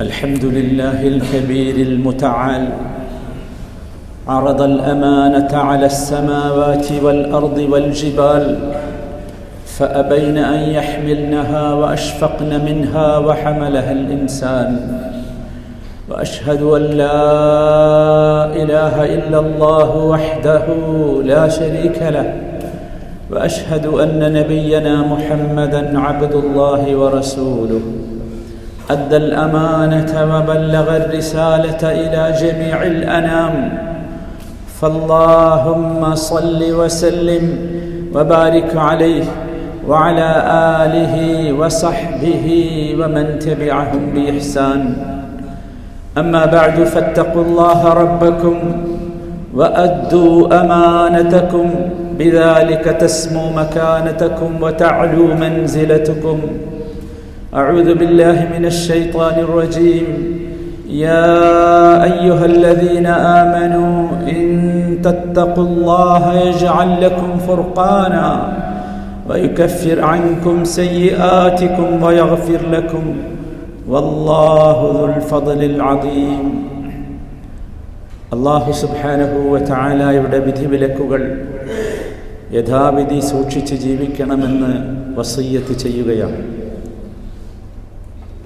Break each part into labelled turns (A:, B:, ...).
A: الحمد لله الكبير المتعال. عرض الأمانة على السماوات والأرض والجبال فأبين أن يحملنها وأشفقن منها وحملها الإنسان. وأشهد أن لا إله إلا الله وحده لا شريك له. وأشهد أن نبينا محمدا عبد الله ورسوله. أدى الأمانة وبلغ الرسالة إلى جميع الأنام. فاللهم صل وسلم وبارك عليه وعلى آله وصحبه ومن تبعهم بإحسان. أما بعد فاتقوا الله ربكم وأدوا أمانتكم. بذلك تسمو مكانتكم وتعلو منزلتكم. اعوذ بالله من الشيطان الرجيم يا ايها الذين امنوا ان تتقوا الله يجعل لكم فرقانا ويكفر عنكم سيئاتكم ويغفر لكم والله ذو الفضل العظيم അള്ളാഹു സുബാനഹുവ ചായാലയുടെ വിധിവിലക്കുകൾ യഥാവിധി സൂക്ഷിച്ച് ജീവിക്കണമെന്ന് വസയ്യത്ത് ചെയ്യുകയാണ്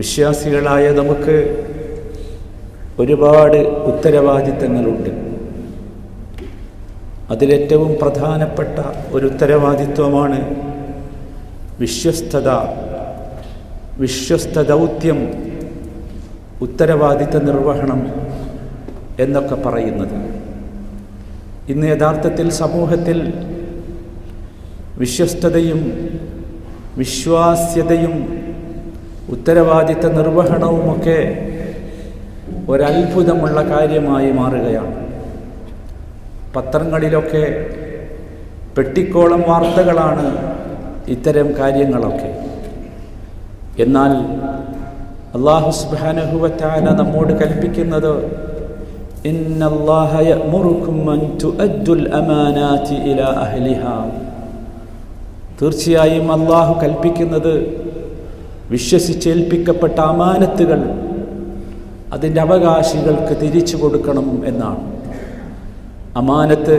A: വിശ്വാസികളായ നമുക്ക് ഒരുപാട് ഉത്തരവാദിത്തങ്ങളുണ്ട്. അതിലേറ്റവും പ്രധാനപ്പെട്ട ഒരു ഉത്തരവാദിത്വമാണ് വിശ്വസ്തത. വിശ്വസ്ത ദൗത്യം ഉത്തരവാദിത്ത നിർവഹണം എന്നൊക്കെ പറയുന്നത്. ഇന്ന് യഥാർത്ഥത്തിൽ സമൂഹത്തിൽ വിശ്വസ്തതയും വിശ്വാസ്യതയും ഉത്തരവാദിത്ത നിർവഹണവുമൊക്കെ ഒരത്ഭുതമുള്ള കാര്യമായി മാറുകയാണ്. പത്രങ്ങളിലൊക്കെ പെട്ടിക്കോളം വാർത്തകളാണ് ഇത്തരം കാര്യങ്ങളൊക്കെ. എന്നാൽ അള്ളാഹു സുബാനഹുവറ്റാന നമ്മോട് കൽപ്പിക്കുന്നത് തീർച്ചയായും അള്ളാഹു കൽപ്പിക്കുന്നത് വിശ്വസിച്ചേൽപ്പിക്കപ്പെട്ട അമാനത്തുകൾ അതിന്റെ അവകാശികൾക്ക് തിരിച്ചു കൊടുക്കണം എന്നാണ്. അമാനത്ത്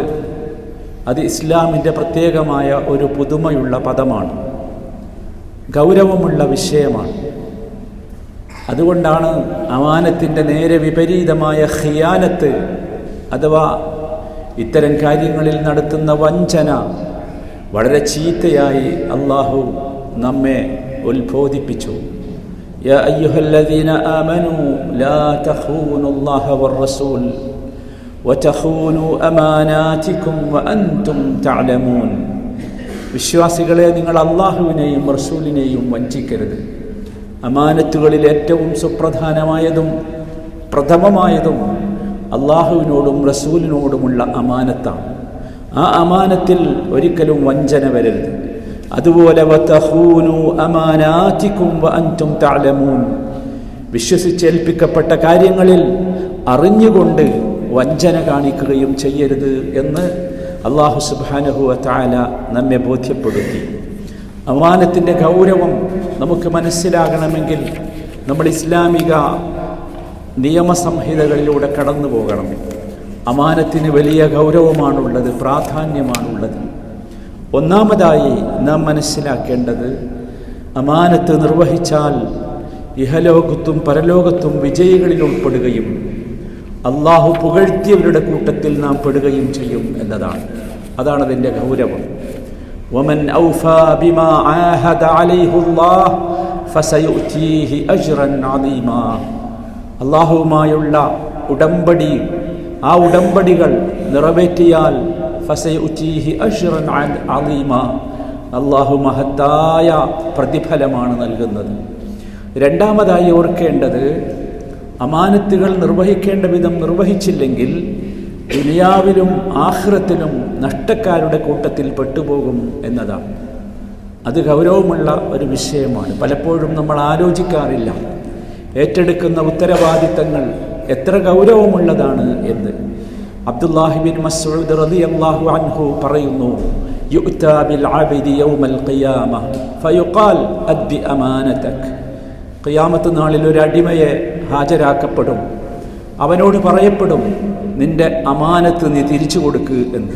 A: അത് ഇസ്ലാമിന്റെ പ്രത്യേകമായ ഒരു പുതുമയുള്ള പദമാണ്. ഗൗരവമുള്ള വിഷയമാണ്. അതുകൊണ്ടാണ് അമാനത്തിന്റെ നേരെ വിപരീതമായ ഹിയാനത്ത് അഥവാ ഇത്തരം കാര്യങ്ങളിൽ നടത്തുന്ന വഞ്ചന വളരെ ചീത്തയായി അള്ളാഹു നമ്മെ ഉത്ബോധിപ്പിച്ചു يا أيها الذين آمنوا لا تخونوا الله والرسول وتخونوا أماناتكم وأنتم تعلمون വിശ്വാസികളെ നിങ്ങൾ അള്ളാഹുവിനെയും റസൂലിനെയും വഞ്ചിക്കരുത് അമാനത്തുകളിൽ ഏറ്റവും സുപ്രധാനമായതും പ്രഥമമായതും അള്ളാഹുവിനോടും റസൂലിനോടുമുള്ള അമാനത്താണ് ആ അമാനത്തിൽ ഒരിക്കലും വഞ്ചന വരരുത് അതുപോലെ വിശ്വസിച്ചേൽപ്പിക്കപ്പെട്ട കാര്യങ്ങളിൽ അറിഞ്ഞുകൊണ്ട് വഞ്ചന കാണിക്കുകയും ചെയ്യരുത് എന്ന് അള്ളാഹു സുബാനഹു താല നമ്മെ ബോധ്യപ്പെടുത്തി. അമാനത്തിന്റെ ഗൗരവം നമുക്ക് മനസ്സിലാകണമെങ്കിൽ നമ്മൾ ഇസ്ലാമിക നിയമസംഹിതകളിലൂടെ കടന്നു പോകണം അമാനത്തിന് വലിയ ഗൗരവമാണുള്ളത് പ്രാധാന്യമാണുള്ളത്. ഒന്നാമതായി നാം മനസ്സിലാക്കേണ്ടത് അമാനത്ത് നിർവഹിച്ചാൽ ഇഹലോകത്തും പരലോകത്തും വിജയികളിൽ ഉൾപ്പെടുകയും അള്ളാഹു പുകഴ്ത്തിയവരുടെ കൂട്ടത്തിൽ നാം പെടുകയും ചെയ്യും എന്നതാണ് അതാണ് അതിൻ്റെ ഗൗരവം ومن أوفى بما عاهد عليه الله فسيؤتيه أجرا عظيما അള്ളാഹുവുമായുള്ള ഉടമ്പടി ആ ഉടമ്പടികൾ നിറവേറ്റിയാൽ ഫസയുറ്റീഹി അഷ്റൻ അലീമ അള്ളാഹു മഹത്തായ പ്രതിഫലമാണ് നൽകുന്നത്. രണ്ടാമതായി ഓർക്കേണ്ടത് അമാനത്തുകൾ നിർവഹിക്കേണ്ട വിധം നിർവഹിച്ചില്ലെങ്കിൽ ദുനിയാവിലും ആഹ്റത്തിലും നഷ്ടക്കാരുടെ കൂട്ടത്തിൽ പെട്ടുപോകും എന്നതാണ്. അത് ഗൗരവമുള്ള ഒരു വിഷയമാണ്. പലപ്പോഴും നമ്മൾ ആലോചിക്കാറില്ല. ഏറ്റെടുക്കുന്ന ഉത്തരവാദിത്തങ്ങൾ എത്ര ഗൗരവമുള്ളതാണ് എന്ന്. അബ്ദുല്ലാഹിബിൻ മസ്ഊദ് റളിയല്ലാഹു അൻഹു പറയുന്നു ഖിയാമത്ത് നാളിൽ ഒരു അടിമയെ ഹാജരാക്കപ്പെടും. അവനോട് പറയപ്പെടും നിന്റെ അമാനത്ത് നീ തിരിച്ചു കൊടുക്ക് എന്ന്.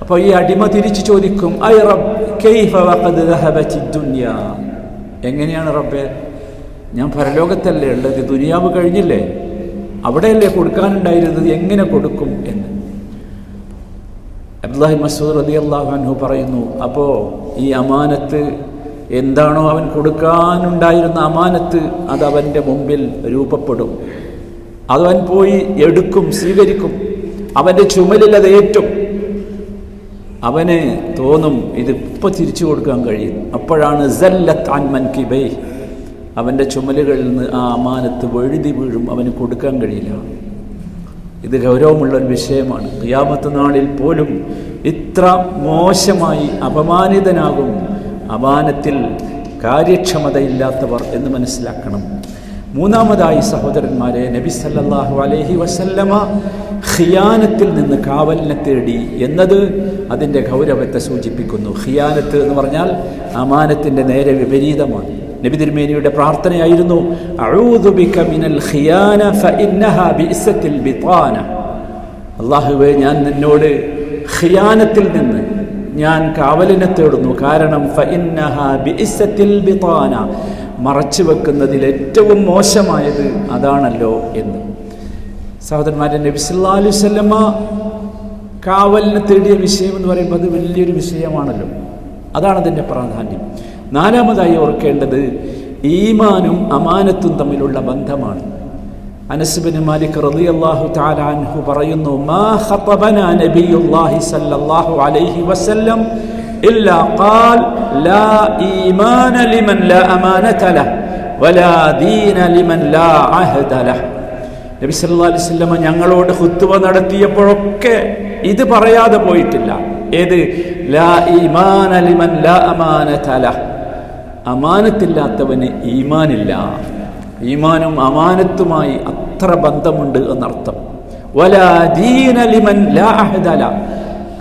A: അപ്പോൾ ഈ അടിമ തിരിച്ചു ചോദിക്കും ഐ റബ് എങ്ങനെയാണ് റബ്ബേ? ഞാൻ പരലോകത്തല്ലേ ഉള്ളത്? ദുനിയാവ് കഴിഞ്ഞില്ലേ? അവിടെയല്ലേ കൊടുക്കാനുണ്ടായിരുന്നത്? എങ്ങനെ കൊടുക്കും എന്ന്. അബ്ദുല്ലാഹി മസൂദ് റതി അള്ളാഹു പറയുന്നു അപ്പോൾ ഈ അമാനത്ത് എന്താണോ അവൻ കൊടുക്കാനുണ്ടായിരുന്ന അമാനത്ത് അത് അവന്റെ മുമ്പിൽ രൂപപ്പെടും. അതവൻ പോയി എടുക്കും സ്വീകരിക്കും. അവന്റെ ചുമലിൽ അത് ഏറ്റും. അവന് തോന്നും ഇത് ഇപ്പോൾ തിരിച്ചു കൊടുക്കാൻ കഴിയും. അപ്പോഴാണ് സല്ലത്ത് അൻമൻ കിബൈ അവന്റെ ചുമലുകളിൽ നിന്ന് ആ അമാനത്ത് വഴുതി വീഴും അവന് കൊടുക്കാൻ കഴിയില്ല. ഇത് ഗൗരവമുള്ള ഒരു വിഷയമാണ്. ഖിയാമത്ത് നാളിൽ പോലും ഇത്ര മോശമായി അപമാനിതനാകും അമാനത്തിൽ കാര്യക്ഷമതയില്ലാത്തവർ എന്ന് മനസ്സിലാക്കണം. മൂന്നാമതായി സഹോദരന്മാരെ നബി സല്ലാഹു അലഹി വസല്ലമ ഖിയാനത്തിൽ നിന്ന് കാവലിനെ തേടി എന്നത് അതിന്റെ ഗൗരവത്തെ സൂചിപ്പിക്കുന്നു. ഖിയാനത്ത് എന്ന് പറഞ്ഞാൽ അമാനത്തിന്റെ നേരെ വിപരീതമാണ്. നബി തിരുമേനിയുടെ പ്രാർത്ഥനയായിരുന്നു അള്ളാഹുവെ ഞാൻ നിന്നോട് ഖിയാനത്തിൽ നിന്ന് ഞാൻ കാവലിനെ തേടുന്നു കാരണം മറച്ചു വെക്കുന്നതിൽ ഏറ്റവും മോശമായത് അതാണല്ലോ എന്ന്. സഹോദരന്മാരെ നബി സല്ലല്ലാഹു അലൈഹി വസല്ലമ കാവലിനെ തേടിയ വിഷയം എന്ന് പറയുമ്പോൾ അത് വലിയൊരു വിഷയമാണല്ലോ. അതാണ് അതിന്റെ പ്രാധാന്യം. നാലാമതായി ഓർക്കേണ്ടത് ഈമാനും അമാനത്തും തമ്മിലുള്ള ബന്ധമാണ്. അനസ്ബിന് മാലിക് റളിയല്ലാഹു തആല അൻഹു പറയുന്നു മാ ഖതബന നബിയുല്ലാഹി സല്ലല്ലാഹു അലൈഹി വസല്ലം ഇല്ലാ ഖാൽ ലാ ഈമാന ലിമൻ ലാ അമാനത ലഹ് വലാ ദീന ലിമൻ ലാ അഹദ ലഹ്. നബി സല്ലല്ലാഹു അലൈഹി വസല്ലം ഞങ്ങളോട് ഖുത്ബ നടത്തിയപ്പോഴൊക്കെ ഇത് പറയാതെ പോയിട്ടില്ല. ഏത്? ലാ ഈമാന ലിമൻ ലാ അമാനത ലഹ്. അമാനത്തില്ലാത്തവന് ഈമാനില്ല. ഈമാനും അമാനത്തുമായി അത്ര ബന്ധമുണ്ട് എന്നർത്ഥം.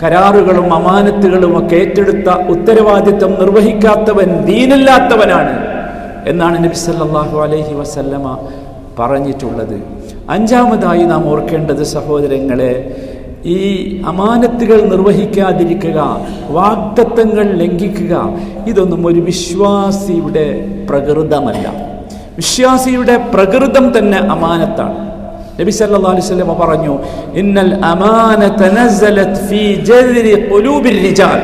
A: കരാറുകളും അമാനത്തുകളും ഒക്കെ ഏറ്റെടുത്ത ഉത്തരവാദിത്വം നിർവഹിക്കാത്തവൻ ദീനില്ലാത്തവനാണ് എന്നാണ് നബി സല്ലല്ലാഹു അലൈഹി വസല്ലമ പറഞ്ഞിട്ടുള്ളത്. അഞ്ചാമതായി നാം ഓർക്കേണ്ടത് സഹോദരങ്ങളെ ഈ അമാനത്തുകൾ നിർവഹിക്കാതിരിക്കുക വാഗ്ദത്തങ്ങൾ ലംഘിക്കുക ഇതൊന്നും ഒരു വിശ്വാസിയുടെ പ്രകൃതമല്ല. വിശ്വാസിയുടെ പ്രകൃതം തന്നെ അമാനത്താണ്. നബി സല്ലല്ലാഹു അലൈഹി വസല്ലം പറഞ്ഞു ഇന്നൽ അമാനത നസലത് ഫീ ജദ്രി ഖുലൂബിർ റിജാൽ.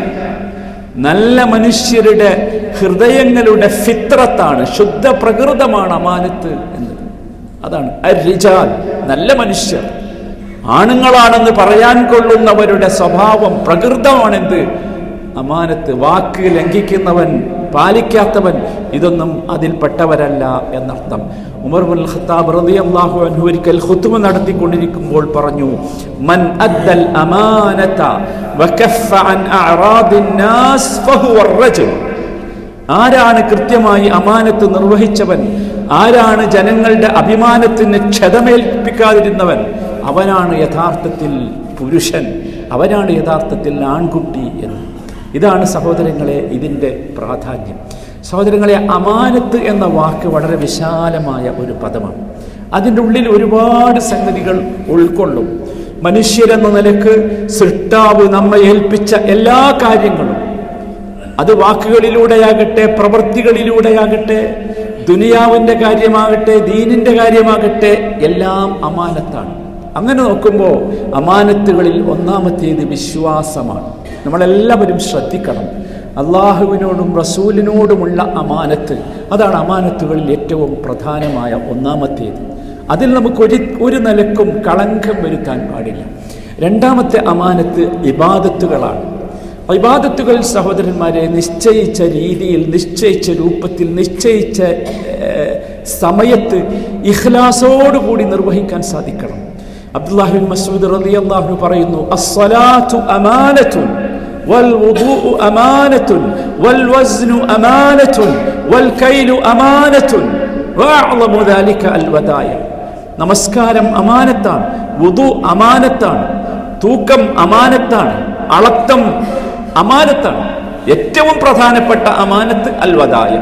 A: നല്ല മനുഷ്യരുടെ ഹൃദയങ്ങളുടെ ഫിത്രത്താണ് ശുദ്ധ പ്രകൃതമാണ് അമാനത്ത് എന്നത്. അതാണ് അരിജാൽ നല്ല മനുഷ്യർ. ആണുങ്ങളാണെന്ന് പറയാൻ കൊള്ളുന്നവരുടെ സ്വഭാവം പ്രകൃതമാണെന്ത്? അമാനത്ത് വാക്ക് ലംഘിക്കുന്നവൻ പാലിക്കാത്തവൻ ഇതൊന്നും അതിൽപ്പെട്ടവരല്ല എന്നർത്ഥം. ഉമർ ഉൽ ഖത്താബ് റളിയല്ലാഹു അൻഹു ഒരിക്കൽ ഖുത്ബ നടത്തിക്കൊണ്ടിരിക്കുമ്പോൾ പറഞ്ഞു മൻ അദ്ദൽ അമാനത വകഫ അൻ ആരാണ് കൃത്യമായി അമാനത്ത് നിർവഹിച്ചവൻ? ആരാണ് ജനങ്ങളുടെ അഭിമാനത്തിന് ക്ഷതമേൽപ്പിക്കാതിരുന്നവൻ? അവനാണ് യഥാർത്ഥത്തിൽ പുരുഷൻ അവനാണ് യഥാർത്ഥത്തിൽ ആൺകുട്ടി എന്ന്. ഇതാണ് സഹോദരങ്ങളെ ഇതിന്റെ പ്രാധാന്യം. സഹോദരങ്ങളെ അമാനത്ത് എന്ന വാക്ക് വളരെ വിശാലമായ ഒരു പദമാണ്. അതിന്റെ ഉള്ളിൽ ഒരുപാട് സംഗതികൾ ഉൾക്കൊള്ളും. മനുഷ്യരെന്ന നിലയ്ക്ക് സൃഷ്ടാവ് നമ്മെ ഏൽപ്പിച്ച എല്ലാ കാര്യങ്ങളും. അത് വാക്കുകളിലൂടെയാകട്ടെ പ്രവൃത്തികളിലൂടെയാകട്ടെ ദുനിയാവിന്റെ കാര്യമാകട്ടെ ദീനിന്റെ കാര്യമാകട്ടെ എല്ലാം അമാനത്താണ്. അങ്ങനെ നോക്കുമ്പോൾ അമാനത്തുകളിൽ ഒന്നാമത്തേത് വിശ്വാസമാണ്. നമ്മളെല്ലാവരും ശ്രദ്ധിക്കണം. അള്ളാഹുവിനോടും റസൂലിനോടുമുള്ള അമാനത്ത് അതാണ് അമാനത്തുകളിൽ ഏറ്റവും പ്രധാനമായ ഒന്നാമത്തേത്. അതിൽ നമുക്ക് ഒരു ഒരു നിലക്കും കളങ്കം വരുത്താൻ പാടില്ല. രണ്ടാമത്തെ അമാനത്ത് ഇബാദത്തുകളാണ്. ഇബാദത്തുകൾ സഹോദരന്മാരെ നിശ്ചയിച്ച രീതിയിൽ നിശ്ചയിച്ച രൂപത്തിൽ നിശ്ചയിച്ച സമയത്ത് ഇഖ്ലാസോടുകൂടി നിർവഹിക്കാൻ സാധിക്കണം. അബ്ദുല്ലാഹിബിൻ മസൂദ് റളിയല്ലാഹു പറയുന്നു അസ്സലാത്തു അമാനത്തുൻ والوضوء أمانة والوزن أمانة والكيل أمانة وأعظم ذلك الودايع നമസ്കാരം അമാനത്താണ് വുദു അമാനത്താണ് തൂക്കം അമാനത്താണ് അളക്കം അമാനത്താണ് ഏറ്റവും പ്രധാനപ്പെട്ട അമാനത്ത് അൽവദായ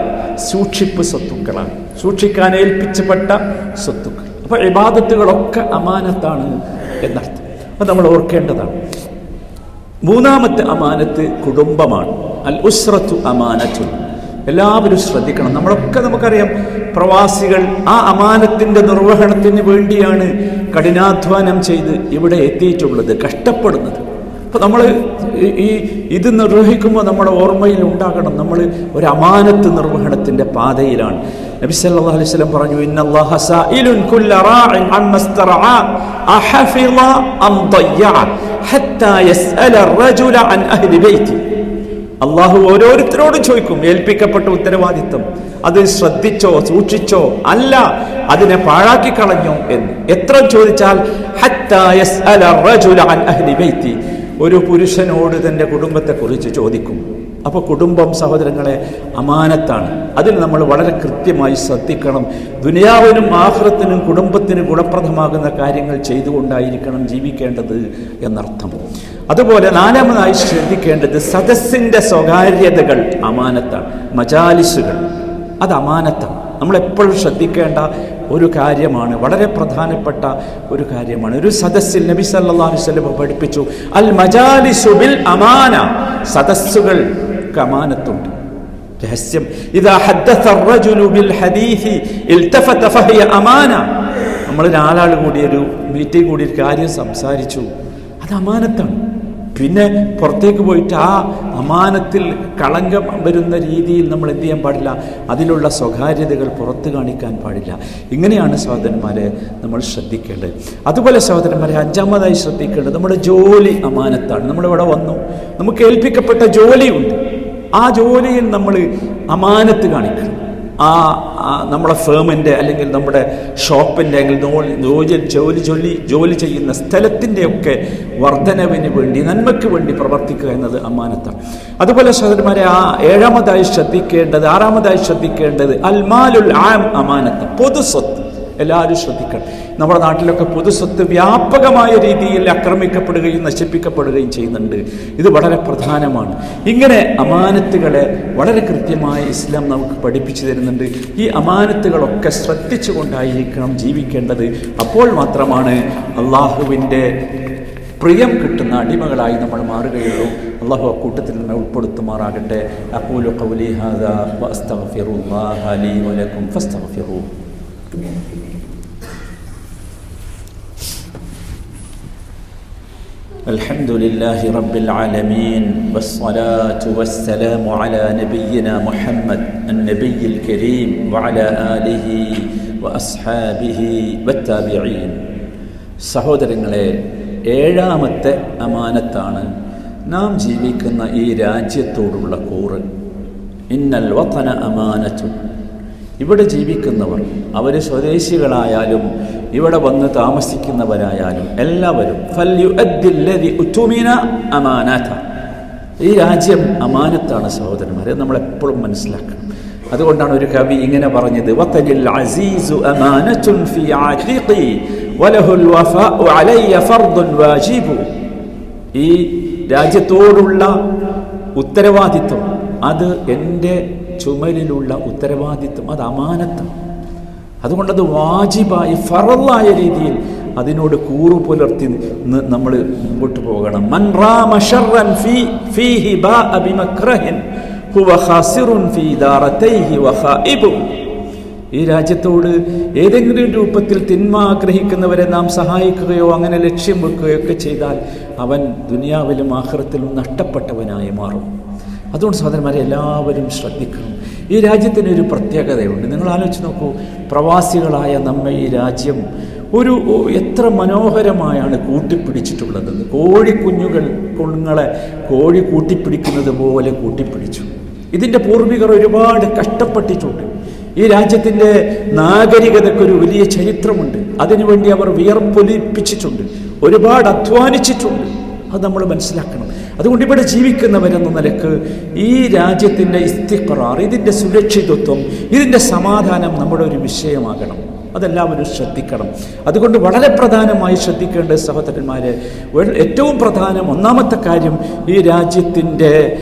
A: സൂക്ഷിപ്പ് സ്വത്തുക്കളാണ് സൂക്ഷിക്കാൻ ഏൽപ്പിച്ചപ്പെട്ട സ്വത്തുക്കൾ അപ്പോൾ ഇബാദത്തുകളൊക്കെ അമാനത്താണ് എന്നർത്ഥം. അത് നമ്മൾ ഓർക്കേണ്ടതാണ്. മൂന്നാമത്തെ അമാനത്ത് കുടുംബമാണ്. അൽ ഉസ്രത്തു അമാനത്തു എല്ലാവരും ശ്രദ്ധിക്കണം. നമ്മളൊക്കെ നമുക്കറിയാം പ്രവാസികൾ ആ അമാനത്തിന്റെ നിർവഹണത്തിന് വേണ്ടിയാണ് കഠിനാധ്വാനം ചെയ്ത് ഇവിടെ എത്തിയിട്ടുള്ളത് കഷ്ടപ്പെടുന്നത്. അപ്പോൾ നമ്മൾ ഈ ഇത് നിർവഹിക്കുമ്പോൾ നമ്മുടെ ഓർമ്മയിൽ ഉണ്ടാകണം. നമ്മൾ ഒരു അമാനത്ത് നിർവഹണത്തിന്റെ പാതയിലാണ്. നബി സല്ലല്ലാഹു അലൈഹി വസല്ലം പറഞ്ഞു ഇന്നല്ലാഹ സായിലുൻ കുല്ല റാഇൻ അമ്മ സ്തറഅ അഹഫിള അം ضيع ഹത്താ യസ്അല الرجل عن അഹ്ലി ബൈതി അള്ളാഹു ഓരോരുത്തരോടും ചോദിക്കും ഏൽപ്പിക്കപ്പെട്ട ഉത്തരവാദിത്വം അത് ശ്രദ്ധിച്ചോ സൂക്ഷിച്ചോ അല്ല അതിനെ പാഴാക്കി കളഞ്ഞോ എന്ന് എത്ര ചോദിച്ചാൽ ഹത്താ യസ്അല الرجل عن അഹ്ലി ബൈതി ഒരു പുരുഷനോട് തൻ്റെ കുടുംബത്തെക്കുറിച്ച് ചോദിക്കും അപ്പോൾ കുടുംബം സഹോദരങ്ങളെ അമാനത്താണ്. അതിൽ നമ്മൾ വളരെ കൃത്യമായി ശ്രദ്ധിക്കണം. ദുനിയാവിനും ആഹ്റത്തിനും കുടുംബത്തിന് ഗുണപ്രദമാകുന്ന കാര്യങ്ങൾ ചെയ്തുകൊണ്ടായിരിക്കണം ജീവിക്കേണ്ടത് എന്നർത്ഥം. അതുപോലെ നാലാമതായി ശ്രദ്ധിക്കേണ്ടത് സദസ്സിന്റെ സ്വകാര്യതകൾ അമാനത്താണ്. മജാലിസുകൾ അത് അമാനത്താണ്. നമ്മളെപ്പോഴും ശ്രദ്ധിക്കേണ്ട ഒരു കാര്യമാണ് വളരെ പ്രധാനപ്പെട്ട ഒരു കാര്യമാണ്. ഒരു സദസ്സിൽ നബി വസല്ലം പഠിപ്പിച്ചു അൽ മജാലിസുബിൽ അമാന. സദസ്സുകൾ കമാനത്തുണ്ട്. രഹസ്യം ഇതാ ബിൽ ഹദീഹി അമാന. നമ്മൾ ഒരാളാൾ കൂടിയൊരു മീറ്റിംഗ് കൂടി ഒരു കാര്യം സംസാരിച്ചു. അത് അമാനത്താണ്. പിന്നെ പുറത്തേക്ക് പോയിട്ട് ആ അമാനത്തിൽ കളങ്കം വരുന്ന രീതിയിൽ നമ്മൾ എന്ത് ചെയ്യാൻ പാടില്ല? അതിലുള്ള സ്വകാര്യതകൾ പുറത്ത് കാണിക്കാൻ പാടില്ല. ഇങ്ങനെയാണ് സഹോദരന്മാരെ നമ്മൾ ശ്രദ്ധിക്കേണ്ടത്. അതുപോലെ സഹോദരന്മാരെ അഞ്ചാമതായി ശ്രദ്ധിക്കേണ്ടത് നമ്മുടെ ജോലി അമാനത്താണ്. നമ്മളിവിടെ വന്നു. നമുക്ക് ഏൽപ്പിക്കപ്പെട്ട ജോലിയുണ്ട്. ആ ജോലിയിൽ നമ്മൾ അമാനത്ത് കാണിക്കണം. ആ നമ്മുടെ ഫേമിന്റെ അല്ലെങ്കിൽ നമ്മുടെ ഷോപ്പിന്റെ അല്ലെങ്കിൽ ജോലി ജോലി ജോലി ജോലി ചെയ്യുന്ന സ്ഥലത്തിന്റെയൊക്കെ വർധനവിന് വേണ്ടി നന്മയ്ക്ക് വേണ്ടി പ്രവർത്തിക്കുക എന്നത് അമാനത്താണ്. അതുപോലെ സഹോദരന്മാരെ ആ ഏഴാമതായി ശ്രദ്ധിക്കേണ്ടത് ആറാമതായി ശ്രദ്ധിക്കേണ്ടത് അൽമാലുൽ ആം അമാനത്ത് പൊതു സ്വത്ത് എല്ലാവരും ശ്രദ്ധിക്കണം. നമ്മുടെ നാട്ടിലൊക്കെ പൊതുസ്വത്ത് വ്യാപകമായ രീതിയിൽ ആക്രമിക്കപ്പെടുകയും നശിപ്പിക്കപ്പെടുകയും ചെയ്യുന്നുണ്ട്. ഇത് വളരെ പ്രധാനമാണ്. ഇങ്ങനെ അമാനത്തുകളെ വളരെ കൃത്യമായി ഇസ്ലാം നമുക്ക് പഠിപ്പിച്ചു തരുന്നുണ്ട്. ഈ അമാനത്തുകളൊക്കെ ശ്രദ്ധിച്ചു കൊണ്ടായിരിക്കണം ജീവിക്കേണ്ടത്. അപ്പോൾ മാത്രമാണ് അള്ളാഹുവിന്റെ പ്രിയം കിട്ടുന്ന അടിമകളായി നമ്മൾ മാറുകയുള്ളൂ. അള്ളാഹു അക്കൂട്ടത്തിൽ നിന്ന് ഉൾപ്പെടുത്തുമാറാകട്ടെ. വലക്കും ഫസ്തഗ്ഫിറൂ. الحمد لله رب العالمين والصلاة والسلام على نبينا محمد النبي الكريم وعلى آله وأصحابه والتابعين സഹോദരങ്ങളെ ഏഴാമത്തെ അമാനത്താണ് നാം ജീവിക്കുന്ന ഈ രാജ്യത്തോടുള്ള കൂറ് ഇന്നൽ വതന അമാനത്തു ഇവിടെ ജീവിക്കുന്നവർ അവർ സ്വദേശികളായാലും ഇവിടെ വന്ന് താമസിക്കുന്നവരായാലും എല്ലാവരും അമാനാഥ. ഈ രാജ്യം അമാനത്താണ് സഹോദരന്മാരെ നമ്മൾ എപ്പോഴും മനസ്സിലാക്കണം. അതുകൊണ്ടാണ് ഒരു കവി ഇങ്ങനെ പറഞ്ഞത് അസീസു വലഹുൽ വഫാഉ അലയ്യ ഈ രാജ്യത്തോടുള്ള ഉത്തരവാദിത്വം അത് എന്റെ ചുമലിലുള്ള ഉത്തരവാദിത്വം അത് അമാനത്താണ്. അതുകൊണ്ടത് വാജിബായി ഫറലായ രീതിയിൽ അതിനോട് കൂറു പുലർത്തി നമ്മൾ മുമ്പോട്ട് പോകണം. ഈ രാജ്യത്തോട് ഏതെങ്കിലും രൂപത്തിൽ തിന്മ ആഗ്രഹിക്കുന്നവരെ നാം സഹായിക്കുകയോ അങ്ങനെ ലക്ഷ്യം വെക്കുകയോ ഒക്കെ ചെയ്താൽ അവൻ ദുനിയാവിലും ആഹ്റത്തിലും നഷ്ടപ്പെട്ടവനായി മാറും. അതുകൊണ്ട് സഹോദരന്മാരെ എല്ലാവരും ശ്രദ്ധിക്കണം. ഈ രാജ്യത്തിന് ഒരു പ്രത്യേകതയുണ്ട്. നിങ്ങൾ ആലോചിച്ച് നോക്കൂ പ്രവാസികളായ നമ്മെ ഈ രാജ്യം ഒരു എത്ര മനോഹരമായാണ് കൂട്ടിപ്പിടിച്ചിട്ടുള്ളത്. കോഴിക്കുഞ്ഞുകൾ കുഞ്ഞുങ്ങളെ കോഴി കൂട്ടിപ്പിടിക്കുന്നത് പോലെ കൂട്ടിപ്പിടിച്ചു. ഇതിന്റെ പൂർവികർ ഒരുപാട് കഷ്ടപ്പെട്ടിട്ടുണ്ട്. ഈ രാജ്യത്തിന്റെ നാഗരികതയ്ക്കൊരു വലിയ ചരിത്രമുണ്ട്. അതിനുവേണ്ടി അവർ വിയർപ്പൊലിപ്പിച്ചിട്ടുണ്ട്. ഒരുപാട് അധ്വാനിച്ചിട്ടുണ്ട്. അത് നമ്മൾ മനസ്സിലാക്കണം. അതുകൊണ്ട് ഇവിടെ ജീവിക്കുന്നവരെന്ന നിലയ്ക്ക് ഈ രാജ്യത്തിന്റെ ഇസ്തിഖറാർ ഇതിന്റെ സുരക്ഷിതത്വം ഇതിന്റെ സമാധാനം നമ്മുടെ ഒരു വിഷയമാകണം. അതെല്ലാവരും ശ്രദ്ധിക്കണം. അതുകൊണ്ട് വളരെ പ്രധാനമായി ശ്രദ്ധിക്കേണ്ട സഹോദരന്മാരെ ഏറ്റവും പ്രധാനം ഒന്നാമത്തെ കാര്യം ഈ രാജ്യത്തിന്റെ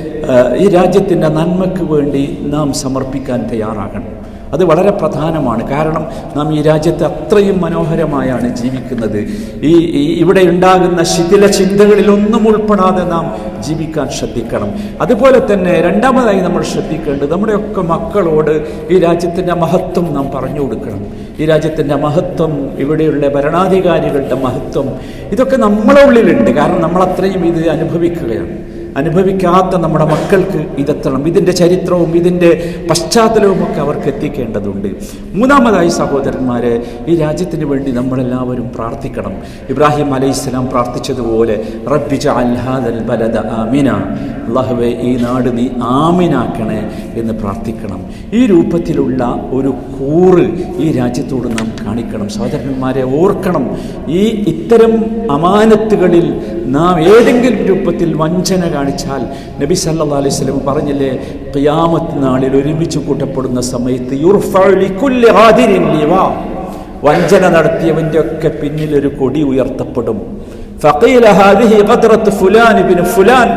A: ഈ രാജ്യത്തിന്റെ നന്മയ്ക്ക് വേണ്ടി നാം സമർപ്പിക്കാൻ തയ്യാറാകണം. അത് വളരെ പ്രധാനമാണ്. കാരണം നാം ഈ രാജ്യത്ത് അത്രയും മനോഹരമായാണ് ജീവിക്കുന്നത്. ഈ ഇവിടെ ഉണ്ടാകുന്ന ശിഥില ചിന്തകളിലൊന്നും ഉൾപ്പെടാതെ നാം ജീവിക്കാൻ ശ്രദ്ധിക്കണം. അതുപോലെ തന്നെ രണ്ടാമതായി നമ്മൾ ശ്രദ്ധിക്കേണ്ടത് നമ്മുടെയൊക്കെ മക്കളോട് ഈ രാജ്യത്തിന്റെ മഹത്വം നാം പറഞ്ഞു കൊടുക്കണം. ഈ രാജ്യത്തിന്റെ മഹത്വം ഇവിടെയുള്ള ഭരണാധികാരികളുടെ മഹത്വം ഇതൊക്കെ നമ്മളെ ഉള്ളിലുണ്ട്. കാരണം നമ്മളത്രയും ഇത് അനുഭവിക്കുകയാണ്. അനുഭവിക്കാത്ത നമ്മുടെ മക്കൾക്ക് ഇതെത്തണം. ഇതിന്റെ ചരിത്രവും ഇതിന്റെ പശ്ചാത്തലവും ഒക്കെ അവർക്ക് എത്തിക്കേണ്ടതുണ്ട്. മൂന്നാമതായി സഹോദരന്മാരെ ഈ രാജ്യത്തിന് വേണ്ടി നമ്മളെല്ലാവരും പ്രാർത്ഥിക്കണം. ഇബ്രാഹിം അലൈഹിസ്സലാം പ്രാർത്ഥിച്ചതുപോലെ റബ്ബിജ അൽഹാദൽ ബലദ ആമിന അള്ളാഹുവെ ഈ നാട് നീ ആമിനാക്കണേ എന്ന് പ്രാർത്ഥിക്കണം. ഈ രൂപത്തിലുള്ള ഒരു കൂറ് ഈ രാജ്യത്തോട് നാം കാണിക്കണം. സഹോദരന്മാരെ ഓർക്കണം. ഈ ഇത്തരം അമാനത്തുകളിൽ നാം ഏതെങ്കിലും രൂപത്തിൽ വഞ്ചന കാണിച്ചാൽ നബി സല്ലാ അലൈഹി സ്വലം പറഞ്ഞില്ലേ ഖിയാമത്ത് നാളിൽ ഒരുമിച്ച് കൂട്ടപ്പെടുന്ന സമയത്ത്. വഞ്ചന നടത്തിയവന്റെ ഒക്കെ പിന്നിൽ ഒരു കൊടി ഉയർത്തപ്പെടും. ഫുലാൻ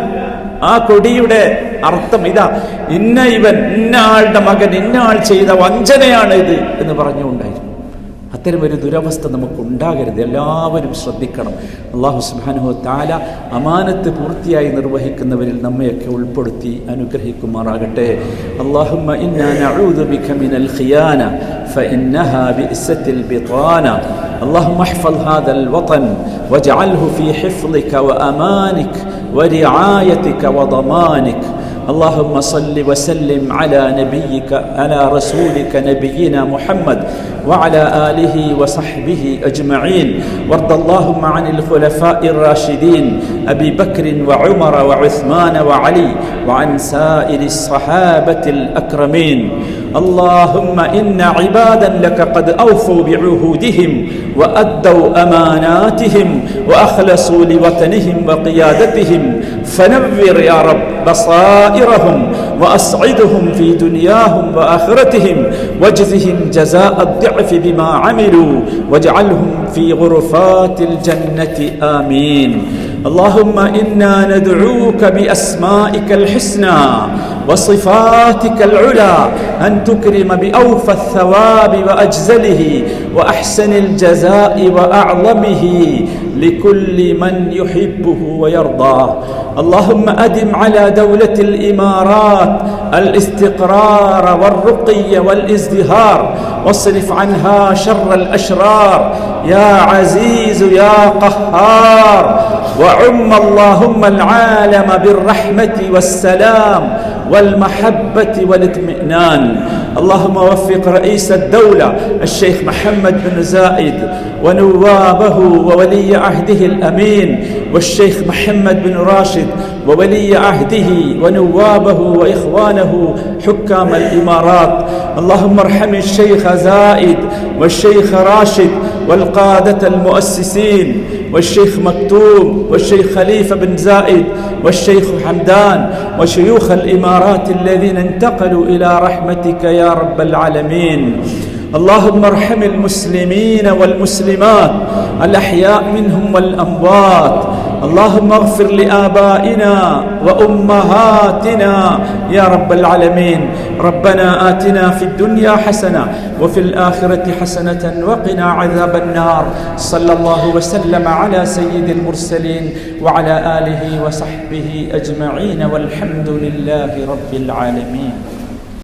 A: ആ കൊടിയുടെ അർത്ഥം ഇതാ ഇന്ന ഇവൻ ഇന്ന ആളുടെ മകൻ ഇന്ന ആൾ ചെയ്ത വഞ്ചനയാണ് ഇത് എന്ന് പറഞ്ഞുകൊണ്ടായിരുന്നു അത്തരമൊരു ദുരവസ്ഥ നമുക്ക് ഉണ്ടാകരുത് എല്ലാവരും ശ്രദ്ധിക്കണം അള്ളാഹു സുബാനുഹു താല അമാനത്ത് പൂർത്തിയായി നിർവഹിക്കുന്നവരിൽ നമ്മയൊക്കെ ഉൾപ്പെടുത്തി അനുഗ്രഹിക്കുമാറാകട്ടെ അള്ളാഹുമ്മ ഇന്നാ നഊദു ബിക മിനൽ ഖിയാന فإنها بئست البطانة اللهم احفظ هذا الوطن واجعله في حفظك وأمانك ورعايتك وضمانك اللهم صل وسلم على نبيك على رسولك نبينا محمد وعلى آله وصحبه أجمعين. وارض اللهم عن الخلفاء الراشدين أبي بكر وعمر وعثمان وعلي وعن سائر الصحابة الأكرمين. اللهم إن عبادا لك قد أوفوا بعهودهم وأدوا أماناتهم وأخلصوا لوطنهم وقيادتهم. فنور يا رب بصائرهم وأسعدهم في دنياهم وآخرتهم واجزهم جزاء الضعف بما عملوا واجعلهم في غرفات الجنة آمين. اللهم إنا ندعوك بأسمائك الحسنى وصفاتك العلى أن تكرم بأوفى الثواب وأجزله وأحسن الجزاء وأعظمه لكل من يحبه ويرضاه اللهم أدم على دولة الإمارات الاستقرار والرقي والازدهار واصرف عنها شر الأشرار. يا عزيز يا قهار وعم اللهم العالم بالرحمة والسلام. والمحبة والإطمئنان. اللهم وفق رئيس الدولة الشيخ محمد بن زايد ونوابه وولي عهده الأمين والشيخ محمد بن راشد وولي عهده ونوابه وإخوانه حكام الإمارات. اللهم ارحم الشيخ زايد والشيخ راشد والقادة المؤسسين والشيخ مكتوم والشيخ خليفة بن زايد والشيخ حمدان وشيوخ الإمارات الذين انتقلوا إلى رحمتك يا رب العالمين. اللهم ارحم المسلمين والمسلمات الأحياء منهم والأموات اللهم اغفر لآبائنا وأمهاتنا يا رب العالمين. ربنا آتنا في الدنيا حسنة وفي الآخرة حسنة وقنا عذاب النار. صلى الله وسلم على سيد المرسلين وعلى آله وصحبه أجمعين. والحمد لله رب العالمين.